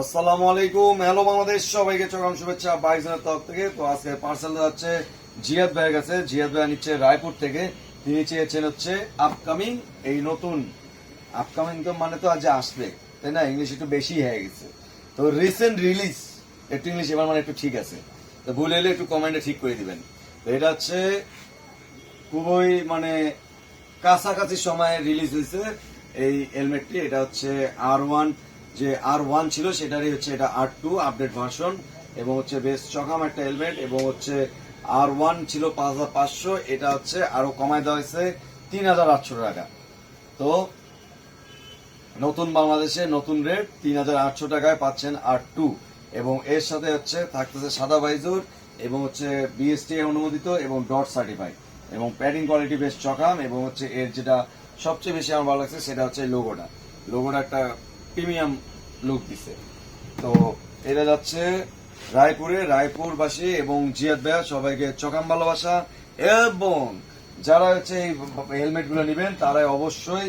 আসসালামু আলাইকুম। হ্যালো বাংলাদেশ, সবাইকে চরম শুভেচ্ছা বাইজনের তরফ থেকে। তো আজকে পার্সেল যাচ্ছে জিয়াদ ভাইয়ের কাছে। জিয়াদ ভাই নিচ্ছে রায়পুর থেকে। তিনি চেয়েছেন হচ্ছে আপকামিং এই নতুন আপকামিং তো মানে তো আজ আসবে, তাই না? ইংলিশ একটু বেশি হয়ে গেছে। তো রিসেন্ট রিলিজ একটু ইংলিশ এবার মানে একটু ঠিক আছে। তো ভুল এলে একটু কমেন্টে ঠিক করে দিবেন। তো এটা হচ্ছে খুবই মানে কাছাকাছি সময়ে রিলিজ হয়েছে এই হেলমেটটি এটা হচ্ছে আর ওয়ান যে আর ওয়ান ছিল সেটারই হচ্ছে এটা আর টু আপডেট ভার্সন এবং হচ্ছে বেশ চকাম একটা হেলমেট এবং হচ্ছে আর ওয়ান ছিল পাঁচ হাজার পাঁচশো, এটা হচ্ছে আরও কমায় দেওয়া হয়েছে তিন হাজার আটশো টাকা। তো নতুন বাংলাদেশে নতুন রেট তিন হাজার আটশো টাকায় পাচ্ছেন আর টু এবং এর সাথে হচ্ছে থাকতেছে সাদা বাইজুর এবং হচ্ছে বিএসটি অনুমোদিত এবং ডট সার্টিফাইড এবং প্যাডিং কোয়ালিটি বেশ চকাম এবং হচ্ছে এর যেটা সবচেয়ে বেশি আমার ভালো লাগছে সেটা হচ্ছে লোগোটা লোগোটা একটা প্রিমিয়াম লুক দিছে। তো এটা যাচ্ছে রায়পুরে, রায়পুরবাসী এবং জিয়াদ ভাইয়া সবাইকে চকাম ভালোবাসা এবং যারা হচ্ছে এই হেলমেটগুলো নেবেন তারা অবশ্যই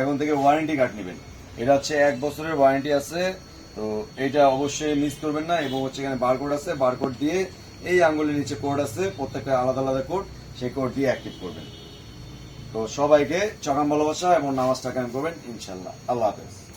এখন থেকে ওয়ারেন্টি কার্ড নেবেন। এটা হচ্ছে এক বছরের ওয়ারেন্টি আছে, তো এটা অবশ্যই মিস করবেন না এবং হচ্ছে এখানে বারকোড আছে বারকোড দিয়ে এই আঙ্গুলের নিচে কোড আছে, প্রত্যেকটা আলাদা আলাদা কোড সেই কোড দিয়ে অ্যাক্টিভ করবেন। তো সবাইকে চকাম ভালোবাসা এবং নামাজটা কায়েম করবেন ইনশাল্লাহ আল্লাহ হাফেজ।